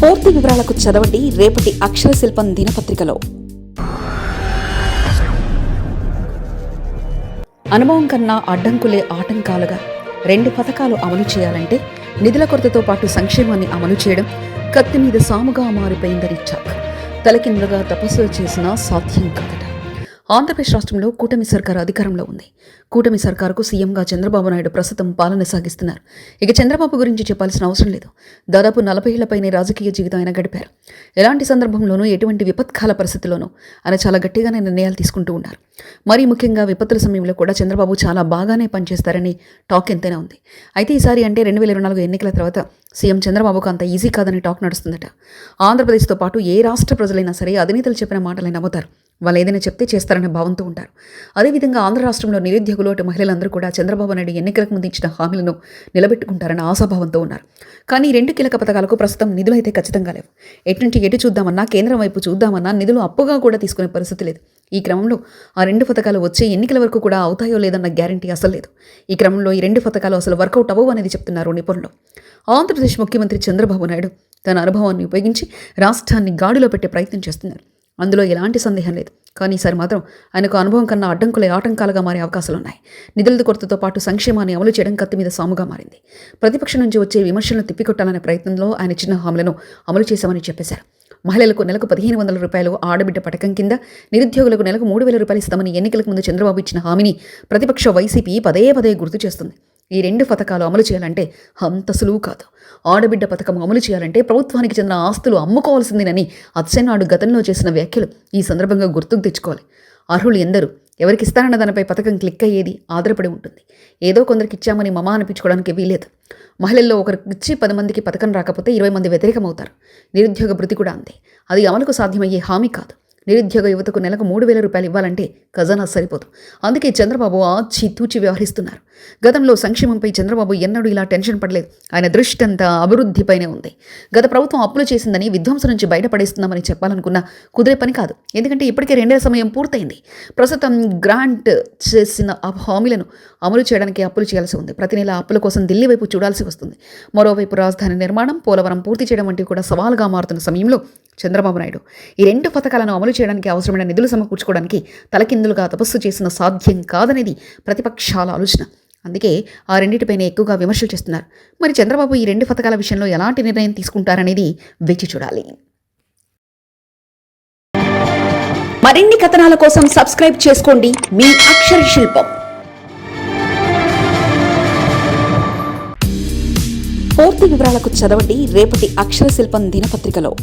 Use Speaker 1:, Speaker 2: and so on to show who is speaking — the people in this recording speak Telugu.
Speaker 1: పూర్తి వివరాలకు చదవండి రేపటి అక్షర శిల్పం దినపత్రికలో. అనుభవం కన్నా అడ్డంకులే ఆటంకాలుగా రెండు పథకాలు అమలు చేయాలంటే నిధుల కొరతతో పాటు సంక్షేమాన్ని అమలు చేయడం కత్తి మీద సాముగా మారిపోయిందని చాక్. తలకిందులుగా తపస్సులు చేసినా సాధ్యం కాదట. ఆంధ్రప్రదేశ్ రాష్ట్రంలో కూటమి సర్కారు అధికారంలో ఉంది. కూటమి సర్కారుకు సీఎంగా చంద్రబాబు నాయుడు ప్రస్తుతం పాలన సాగిస్తున్నారు. ఇక చంద్రబాబు గురించి చెప్పాల్సిన అవసరం లేదు. దాదాపు నలభై ఏళ్ళపైనే రాజకీయ జీవితం ఆయన గడిపారు. ఎలాంటి సందర్భంలోనూ ఎటువంటి విపత్కాల పరిస్థితిలోనూ ఆయన చాలా గట్టిగానే నిర్ణయాలు తీసుకుంటూ ఉన్నారు. మరీ ముఖ్యంగా విపత్తుల సమయంలో కూడా చంద్రబాబు చాలా బాగానే పనిచేస్తారని టాక్ ఎంతైనా ఉంది. అయితే ఈసారి అంటే రెండు వేల ఇరవై నాలుగు ఎన్నికల తర్వాత సీఎం చంద్రబాబుకు అంత ఈజీ కాదని టాక్ నడుస్తుందట. ఆంధ్రప్రదేశ్తో పాటు ఏ రాష్ట్ర ప్రజలైనా సరే అధినేతలు చెప్పిన మాటలే నమ్ముతారు. వాళ్ళు ఏదైనా చెప్తే చేస్తారనే భావంతో ఉంటారు. అదేవిధంగా ఆంధ్ర రాష్ట్రంలో నిరుద్యోగులు అటు మహిళలందరూ కూడా చంద్రబాబు నాయుడు ఎన్నికలకు ముందు ఇచ్చిన హామీలను నిలబెట్టుకుంటారని ఆశాభావంతో ఉన్నారు. కానీ రెండు కీలక పథకాలకు ప్రస్తుతం నిధులు అయితే ఖచ్చితంగా లేవు. ఎటువంటి ఎటు చూద్దామన్నా కేంద్రం వైపు చూద్దామన్నా నిధులు అప్పుగా కూడా తీసుకునే పరిస్థితి లేదు. ఈ క్రమంలో ఆ రెండు పథకాలు వచ్చే ఎన్నికల వరకు కూడా అవుతాయో లేదన్న గ్యారంటీ అసలు లేదు. ఈ క్రమంలో ఈ రెండు పథకాలు అసలు వర్కౌట్ అవ్వవు అనేది చెప్తున్నారు నిపుణులు. ఆంధ్రప్రదేశ్ ముఖ్యమంత్రి చంద్రబాబు నాయుడు తన అనుభవాన్ని ఉపయోగించి రాష్ట్రాన్ని గాడిలో పెట్టే ప్రయత్నం చేస్తున్నారు. అందులో ఎలాంటి సందేహం లేదు. కానీ ఈసారి మాత్రం ఆయనకు అనుభవం కన్నా అడ్డంకులే ఆటంకాలుగా మారే అవకాశాలు ఉన్నాయి నిధుల కొరతతో పాటు సంక్షేమాన్ని అమలు చేయడం కత్తి మీద సాముగా మారింది. ప్రతిపక్షం నుంచి వచ్చే విమర్శలను తిప్పికొట్టాలనే ప్రయత్నంలో ఆయన చిన్న హామీలను అమలు చేశామని చెప్పేశారు. మహిళలకు నెలకు పదిహేను వందల రూపాయలు ఆడబిడ్డ పథకం కింద నిరుద్యోగులకు నెలకు మూడు వేల రూపాయలు ఇస్తామని ఎన్నికలకు ముందు చంద్రబాబు ఇచ్చిన హామీని ప్రతిపక్ష వైసీపీ పదే పదే గుర్తు చేస్తుంది. ఈ రెండు పథకాలు అమలు చేయాలంటే అంత సులువు కాదు. ఆడబిడ్డ పథకం అమలు చేయాలంటే ప్రభుత్వానికి చెందిన ఆస్తులు అమ్ముకోవాల్సిందేనని అచ్చెన్నాడు గతంలో చేసిన వ్యాఖ్యలు ఈ సందర్భంగా గుర్తుకు తెచ్చుకోవాలి. అర్హులు ఎందరు? ఎవరికి ఇస్తారన్న దానిపై పథకం క్లిక్ అయ్యేది ఆధారపడి ఉంటుంది. ఏదో కొందరికి ఇచ్చామని మమా అనిపించుకోవడానికి వీలేదు మహిళల్లో ఒకరికి ఇచ్చి పది మందికి పథకం రాకపోతే ఇరవై మంది వ్యతిరేకమవుతారు. నిరుద్యోగ భృతి కూడా అంతే. అది అమలుకు సాధ్యమయ్యే హామీ కాదు. నిరుద్యోగ యువతకు నెలకు మూడు వేల రూపాయలు ఇవ్వాలంటే ఖజానా సరిపోదు. అందుకే చంద్రబాబు ఆచితూచి వ్యవహరిస్తున్నారు. గతంలో సంక్షేమంపై చంద్రబాబు ఎన్నడూ ఇలా టెన్షన్ పడలేదు. ఆయన దృష్టి అంతా అభివృద్ధిపైనే ఉంది. గత ప్రభుత్వం అప్పులు చేసిందని విధ్వంసం నుంచి బయటపడేస్తున్నామని చెప్పాలనుకున్న కుదిరే పని కాదు. ఎందుకంటే ఇప్పటికే రెండేళ్ళ సమయం పూర్తయింది. ప్రస్తుతం గ్రాంట్ చేసిన హామీలను అమలు చేయడానికి అప్పులు చేయాల్సి ఉంది. ప్రతి నెల అప్పుల కోసం ఢిల్లీ వైపు చూడాల్సి వస్తుంది. మరోవైపు రాజధాని నిర్మాణం పోలవరం పూర్తి చేయడం వంటివి కూడా సవాలుగా మారుతున్న సమయంలో చంద్రబాబు నాయుడు. ఈ రెండు పథకాలను అమలు చేయడానికి అవసరమైన నిధులు సమకూర్చుకోవడానికి తలకిందులుగా తపస్సు చేసిన సాధ్యం కాదనేది ప్రతిపక్షాల ఆలోచన. అందుకే ఆ రెండింటిపైన ఎక్కువగా విమర్శలు చేస్తున్నారు. మరి చంద్రబాబు ఈ రెండు పథకాల విషయంలో ఎలాంటి నిర్ణయం తీసుకుంటారనేది వేచి చూడాలి. మరిన్ని కథనాల కోసం సబ్స్క్రైబ్ చేసుకోండి మీ అక్షర శిల్పం. పూర్తి వివరాలకు చదవండి రేపటి అక్షర శిల్పం దినపత్రికలో.